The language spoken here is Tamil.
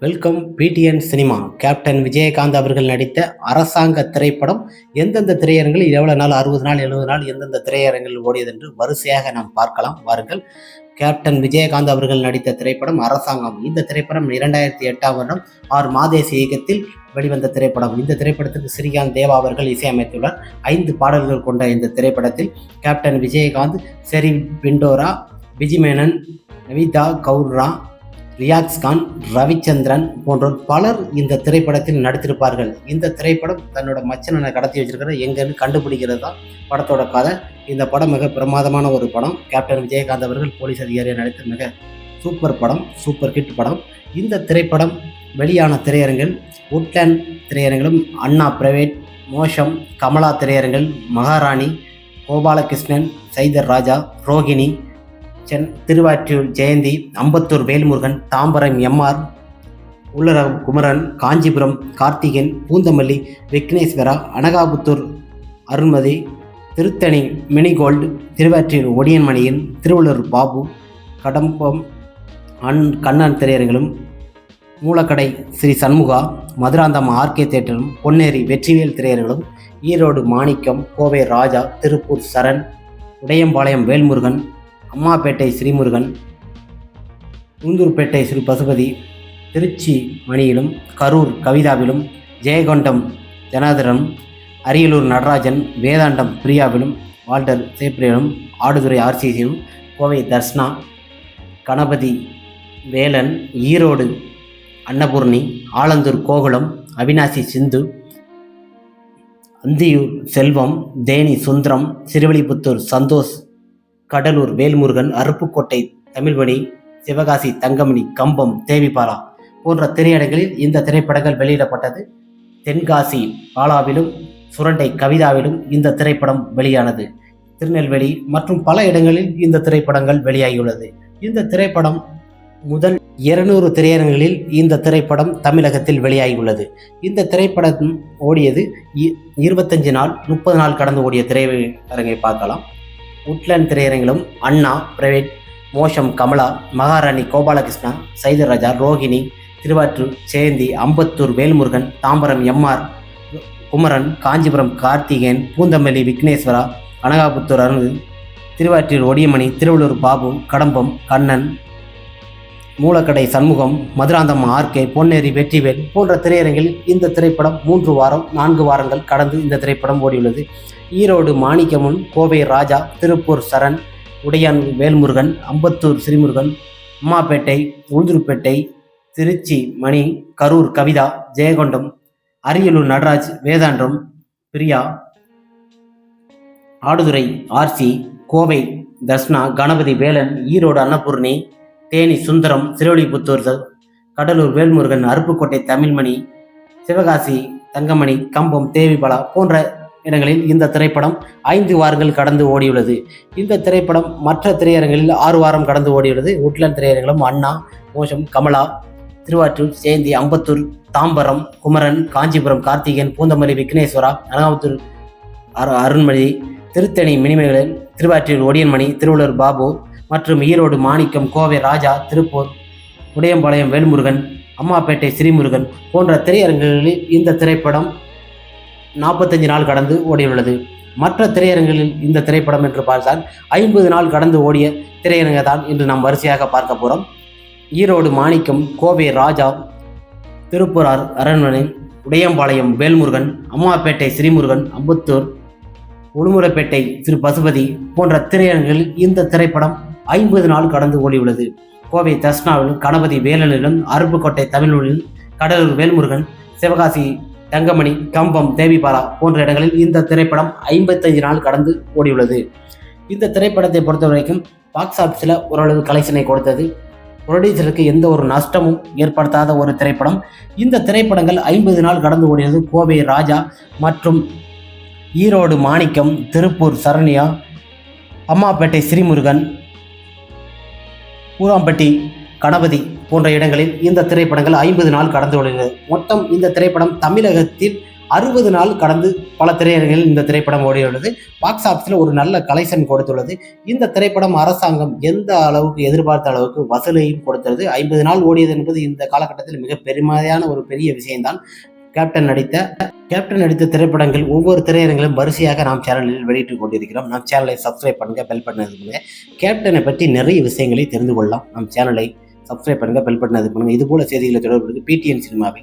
Welcome PTN cinema captain Vijayakanth அவர்கள் நடித்த அரசாங்க திரைப்படம் எந்தெந்த திரையரங்கில் எவ்வளவு நாள் அறுபது நாள் எழுபது நாள் எந்தெந்த திரையரங்கில் ஓடியது என்று வரிசையாக நாம் பார்க்கலாம். வாருங்கள். கேப்டன் விஜயகாந்த் அவர்கள் நடித்த திரைப்படம் அரசாங்கம். இந்த திரைப்படம் இரண்டாயிரத்தி எட்டாம் வருடம் ஆர். மாதேச இயக்கத்தில் வெளிவந்த திரைப்படம். இந்த திரைப்படத்திற்கு ஸ்ரீகாந்த் தேவா அவர்கள் இசையமைத்துள்ளார். ஐந்து பாடல்கள் கொண்ட இந்த திரைப்படத்தில் கேப்டன் விஜயகாந்த் செரி பிண்டோரா விஜிமேனன் நவிதா கவுர்ரா ரியாக்ஸ் கான் ரவிச்சந்திரன் போன்றோர் பலர் இந்த திரைப்படத்தில் நடித்திருப்பார்கள். இந்த திரைப்படம் தன்னோட மச்சனனை கடத்தி வச்சிருக்கிற எங்கன்னு கண்டுபிடிக்கிறது தான் படத்தோட கதை. இந்த படம் மிக பிரமாதமான ஒரு படம். கேப்டன் விஜயகாந்த் அவர்கள் போலீஸ் அதிகாரியாக நடித்த மிக சூப்பர் படம் சூப்பர் ஹிட் படம். இந்த திரைப்படம் வெளியான திரையரங்கில் உட்லேண்ட் திரையரங்கிலும் அண்ணா பிரைவேட் மோஷம் கமலா திரையரங்கில் மகாராணி கோபாலகிருஷ்ணன் சைதர் Raja Rohini Sen Tiruvottiyur Jayanthi Ambattur Velmurugan Tambaram MR Ullagaram Kumaran Kanchipuram Karthikeyan Poonamallee Vigneshwara Anakaputhur Arunmathi Tiruttani Mini Gold Tiruvottiyur ஒடியன்மணியன் Tiruvallur Babu கடம்பம் அன் கண்ணன் திரையரங்களும் மூலக்கடை ஸ்ரீ சண்முகா மதுராந்தம் ஆர்கே தேட்டரும் பொன்னேரி வெற்றிவேல் திரையரங்களும் ஈரோடு மாணிக்கம் கோவை ராஜா திருப்பூர் சரண் உடையம்பாளையம் வேல்முருகன் அம்மாப்பேட்டை ஸ்ரீமுருகன் உந்தூர்பேட்டை ஸ்ரீ பசுபதி திருச்சி மணியிலும் கரூர் கவிதாவிலும் ஜெயகொண்டம் ஜனாதரன் அரியலூர் நடராஜன் வேதாண்டம் பிரியாவிலும் வால்டர் சேப்ரியலும் ஆடுதுறை ஆர்சிசியும் கோவை தர்ஷ்னா கணபதி வேலன் ஈரோடு அன்னபூர்ணி ஆலந்தூர் கோகுலம் அவினாசி சிந்து அந்தியூர் செல்வம் தேனி சுந்தரம் சிறுவலிபுத்தூர் சந்தோஷ் கடலூர் வேல்முருகன் அருப்புக்கோட்டை தமிழ்மணி சிவகாசி தங்கமணி கம்பம் தேவிபாலா போன்ற திரையரங்களில் இந்த திரைப்படங்கள் வெளியிடப்பட்டது. தென்காசி பாலாவிலும் சுரண்டை கவிதாவிலும் இந்த திரைப்படம் வெளியானது. திருநெல்வேலி மற்றும் பல இடங்களில் இந்த திரைப்படங்கள் வெளியாகியுள்ளது. இந்த திரைப்படம் முதல் இருநூறு திரையரங்குகளில் இந்த திரைப்படம் தமிழகத்தில் வெளியாகியுள்ளது. இந்த திரைப்படம் ஓடியது இருபத்தஞ்சு நாள் முப்பது நாள் கடந்து ஓடிய திரையரங்கை பார்க்கலாம். உட்லேண்ட் திரையரங்கிலும் அண்ணா பிரைவேட் மோஷம் கமலா மகாராணி கோபாலகிருஷ்ணா சைதராஜா ரோகிணி திருவாற்றூர் ஜெயந்தி அம்பத்தூர் வேல்முருகன் தாம்பரம் எம்ஆர் குமரன் காஞ்சிபுரம் கார்த்திகேயன் பூந்தமல்லி விக்னேஸ்வரா அனகாபுத்தூர் அருண் திருவாற்றூர் ஒடியமணி திருவள்ளூர் பாபு கடம்பம் கண்ணன் மூலக்கடை சண்முகம் மதுராந்தம் ஆர்கே பொன்னேரி வெற்றிவேல் போன்ற திரையரங்கில் இந்த திரைப்படம் மூன்று வாரம் நான்கு வாரங்கள் கடந்து இந்த திரைப்படம் ஓடியுள்ளது. ஈரோடு மாணிக்கமுன் கோவை ராஜா திருப்பூர் சரண் உடையான் வேல்முருகன் அம்பத்தூர் ஸ்ரீமுருகன் அம்மாப்பேட்டை உளுந்தூர்பேட்டை திருச்சி மணி கரூர் கவிதா ஜெயகொண்டம் அரியலூர் நடராஜ் வேதாண்டம் பிரியா ஆடுதுறை ஆர்சி கோவை தர்ஷ்னா கணபதி வேலன் ஈரோடு அன்னபூர்ணி தேனி சுந்தரம் சிறுவலிபுத்தூர் கடலூர் வேல்முருகன் அருப்புக்கோட்டை தமிழ்மணி சிவகாசி தங்கமணி கம்பம் தேவிபலா போன்ற இடங்களில் இந்த திரைப்படம் ஐந்து வாரங்கள் கடந்து ஓடியுள்ளது. இந்த திரைப்படம் மற்ற திரையரங்களில் ஆறு வாரம் கடந்து ஓடியுள்ளது. உட்லண்ட் திரையரங்களும் அண்ணா மோஷம் கமலா திருவாற்றூர் ஜெயந்தி அம்பத்தூர் தாம்பரம் குமரன் காஞ்சிபுரம் கார்த்திகேயன் பூந்தமல்லி விக்னேஸ்வரா அனகாமத்தூர் அரு அருண்மொழி திருத்தணி மினிமேகலன் திருவாற்றூர் ஒடியன்மணி திருவள்ளூர் பாபு மற்றும் ஈரோடு மாணிக்கம் கோவை ராஜா திருப்பூர் உடையம்பாளையம் வேல்முருகன் அம்மாப்பேட்டை ஸ்ரீமுருகன் போன்ற திரையரங்குகளில் இந்த திரைப்படம் நாற்பத்தஞ்சு நாள் கடந்து ஓடியுள்ளது. மற்ற திரையரங்குகளில் இந்த திரைப்படம் என்று பார்த்தால் ஐம்பது நாள் கடந்து ஓடிய திரையரங்கை தான் இன்று நாம் வரிசையாக பார்க்க போகிறோம் ஈரோடு மாணிக்கம் கோவை ராஜா திருப்பூர் அரண்மனை உடையம்பாளையம் வேல்முருகன் அம்மாப்பேட்டை ஸ்ரீமுருகன் அம்புத்தூர் உடுமுறைப்பேட்டை திரு பசுபதி போன்ற திரையரங்குகளில் இந்த திரைப்படம் ஐம்பது நாள் கடந்து ஓடியுள்ளது. கோவை தர்ஷ்னாவிலும் கணபதி வேலனிலும் அருப்புக்கோட்டை தமிழ்மொழியில் கடலூர் வேல்முருகன் சிவகாசி தங்கமணி கம்பம் தேவிபாலா போன்ற இடங்களில் இந்த திரைப்படம் ஐம்பத்தஞ்சு நாள் கடந்து ஓடியுள்ளது. இந்த திரைப்படத்தை பொறுத்த வரைக்கும் பாக்ஸ் ஆஃபீஸில் ஓரளவு கலெக்ஷனை கொடுத்தது. ப்ரொடியூசருக்கு எந்த ஒரு நஷ்டமும் ஏற்படுத்தாத ஒரு திரைப்படம். இந்த திரைப்படங்கள் ஐம்பது நாள் கடந்து ஓடியது கோவை ராஜா மற்றும் ஈரோடு மாணிக்கம் திருப்பூர் சரண்யா அம்மாப்பேட்டை ஸ்ரீமுருகன் பூராம்பட்டி கணபதி போன்ற இடங்களில் இந்த திரைப்படங்கள் ஐம்பது நாள் கடந்து ஓடினது மொத்தம் இந்த திரைப்படம் தமிழகத்தில் அறுபது நாள் கடந்து பல திரையரங்கில் இந்த திரைப்படம் ஓடியுள்ளது. பாக்ஸ் ஆஃபீஸில் ஒரு நல்ல கலெக்ஷன் கொடுத்துள்ளது. இந்த திரைப்படம் அரசாங்கம் எந்த அளவுக்கு எதிர்பார்த்த அளவுக்கு வசூலையும் கொடுத்துள்ளது ஐம்பது நாள் ஓடியது என்பது இந்த காலகட்டத்தில் மிக பெருமையான ஒரு பெரிய விஷயம்தான். கேப்டன் நடித்த கேப்டன் நடித்த திரைப்படங்கள் ஒவ்வொரு திரையரங்கிலும் வரிசையாக நாம் சேனலில் வெளியிட்டு கொண்டிருக்கிறோம். நம் சேனலை சப்ஸ்கிரைப் பண்ணுங்க பெல் பண்ணுங்க. கேப்டனை பற்றி நிறைய விஷயங்களை தெரிந்து கொள்ளலாம். நம் சேனலை சப்ஸ்கிரைப் பண்ணுங்க பெல் பட்டன் இது பண்ணுங்க. இது போல செய்திகளை தொடர்பு பிடிஎன் சினிமாவை